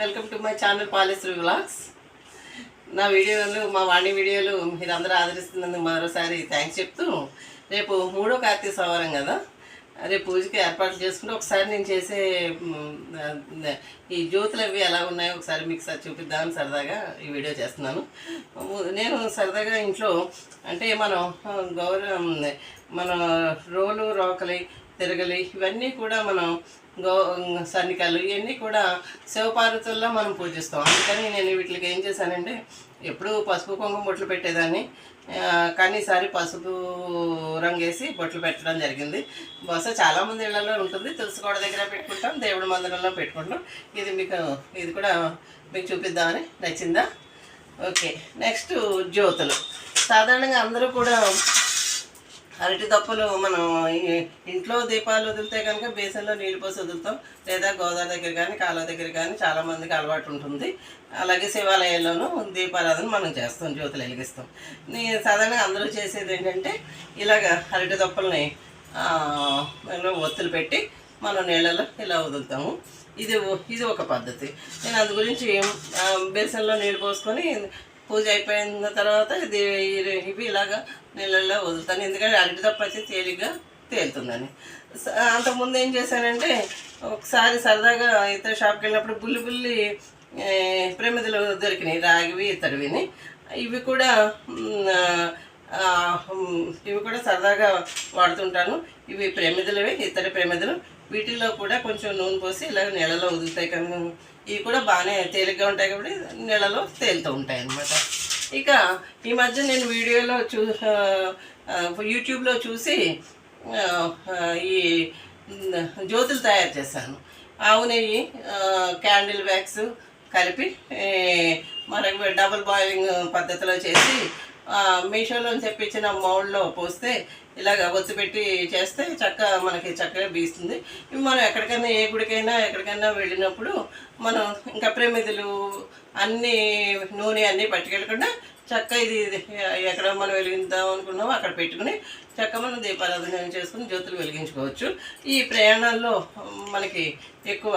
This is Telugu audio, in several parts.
Welcome to my channel Paleswari vlogs. నా వీడియోలు మా వాణి వీడియోలు మీరు అందరూ ఆదరిస్తున్నందుకు మరోసారి థ్యాంక్స్ చెప్తూ రేపు మూడో కార్తీక సోమవారం కదా. రేపు పూజకి ఏర్పాట్లు చేసుకుంటే ఒకసారి నేను చేసే ఈ జ్యోతులు అవి ఎలా ఉన్నాయో ఒకసారి మీకు సార్ చూపిద్దామని సరదాగా ఈ వీడియో చేస్తున్నాను. నేను సరదాగా ఇంట్లో అంటే మనం గౌరవం మన రోలు రోకలి తిరగలి ఇవన్నీ కూడా మనం గో సన్నికాలు ఇవన్నీ కూడా శివపార్వతుల్లో మనం పూజిస్తాం. అందుకని నేను వీటికి ఏం చేశానంటే ఎప్పుడు పసుపు కుంకుమ బొట్లు పెట్టేదాన్ని. కానీ ఈసారి పసుపు రంగేసి బొట్లు పెట్టడం జరిగింది. బహుశా చాలామంది ఇళ్ళలో ఉంటుంది. తులసి కోడ దగ్గర పెట్టుకుంటాం. దేవుడి మందిరంలో పెట్టుకుంటాం. ఇది మీకు ఇది కూడా మీకు చూపిద్దామని నచ్చిందా? ఓకే. నెక్స్ట్ జ్యోతులు. సాధారణంగా అందరూ కూడా అరటి దప్పులు మనం ఇంట్లో దీపాలు వదిలితే కనుక బేసన్లో నీళ్ళు పోసి వదులుతాం. లేదా గోదావరి దగ్గర కానీ కాలువ దగ్గర కానీ చాలామందికి అలవాటు ఉంటుంది. అలాగే శివాలయాల్లోనూ దీపారాధన మనం చేస్తాం జ్యోతులు వెలిగిస్తాం. నీ సాధారణంగా అందరూ చేసేది ఏంటంటే ఇలాగ అరటి దప్పుల్ని ఒత్తులు పెట్టి మనం నీళ్ళలో ఇలా వదులుతాము. ఇది ఇది ఒక పద్ధతి. నేను అందు గురించి బేసన్లో నీళ్ళు పోసుకొని పూజ అయిపోయిన తర్వాత ఇది ఇవి ఇలాగా నీళ్ళల్లో వదులుతాను. ఎందుకంటే అరటి తప్ప అయితే తేలిగ్గా తేలుతుందని. అంతకుముందు ఏం చేశానంటే ఒకసారి సరదాగా ఇతర షాప్కి వెళ్ళినప్పుడు బుల్లి బుల్లి ప్రమిదలు దొరికినాయి రాగివి ఇతడివిని ఇవి కూడా ఇవి కూడా సరదాగా వాడుతుంటాను. ఇవి ప్రమిదలవే ఇతర ప్రమిదలు. వీటిల్లో కూడా కొంచెం నూనె పోసి ఇలా నీళ్ళలో వదులుతాయి కనుక ఇవి కూడా బాగానే తేలిగ్గా ఉంటాయి కాబట్టి నీళ్ళలో తేలుతూ ఉంటాయి అన్నమాట. ఇక ఈ మధ్య నేను వీడియోలో చూ యూట్యూబ్లో చూసి ఈ జ్యోతులు తయారు చేశాను. ఆవు నెయ్యి క్యాండిల్ వ్యాక్స్ కలిపి ఏ, మరొక డబుల్ బాయిలింగ్ పద్ధతిలో చేసి మీషోలో తెప్పించిన మౌల్డ్లో పోస్తే ఇలాగ ఒత్తి పెట్టి చేస్తే చక్క మనకి చక్కగా బీస్తుంది. మనం ఎక్కడికైనా ఏ గుడికైనా ఎక్కడికైనా వెళ్ళినప్పుడు మనం ఇంకా ప్రమిదలు అన్నీ నూనె అన్నీ పట్టుకెళ్ళకుండా చక్క ఇది ఎక్కడ మనం వెలిగిద్దాం అనుకున్నామో అక్కడ పెట్టుకుని చక్క మనం దీపారాధన చేసుకుని జ్యోతులు వెలిగించుకోవచ్చు. ఈ ప్రయాణాల్లో మనకి ఎక్కువ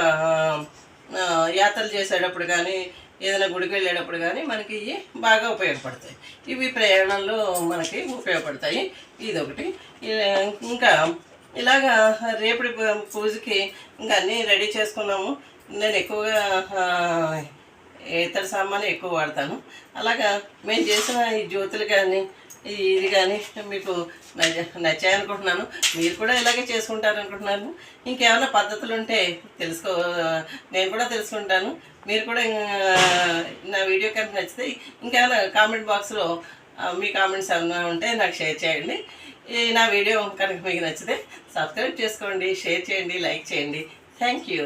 యాత్రలు చేసేటప్పుడు కానీ ఏదైనా గుడికి వెళ్ళేటప్పుడు కానీ మనకి ఇవి బాగా ఉపయోగపడతాయి. ఇవి ప్రయాణంలో మనకి ఉపయోగపడతాయి. ఇది ఒకటి ఇంకా ఇలాగా రేపటి పూజకి ఇంకా అన్నీ రెడీ చేసుకున్నాము. నేను ఎక్కువగా ఇతర సామాన్లు ఎక్కువ వాడతాను. అలాగా మేము చేసిన ఈ జ్యోతులు కానీ ఇది కానీ మీకు నచ్చాయి అనుకుంటున్నాను మీరు కూడా ఇలాగే చేసుకుంటారు అనుకుంటున్నాను ఇంకేమైనా పద్ధతులు ఉంటే తెలుసుకో నేను కూడా తెలుసుకుంటాను. మీరు కూడా నా వీడియో కనుక నచ్చితే ఇంకేమైనా కామెంట్ బాక్స్లో మీ కామెంట్స్ ఏమైనా ఉంటే నాకు షేర్ చేయండి. నా వీడియో కనుక మీకు నచ్చితే సబ్స్క్రైబ్ చేసుకోండి షేర్ చేయండి లైక్ చేయండి. Thank you.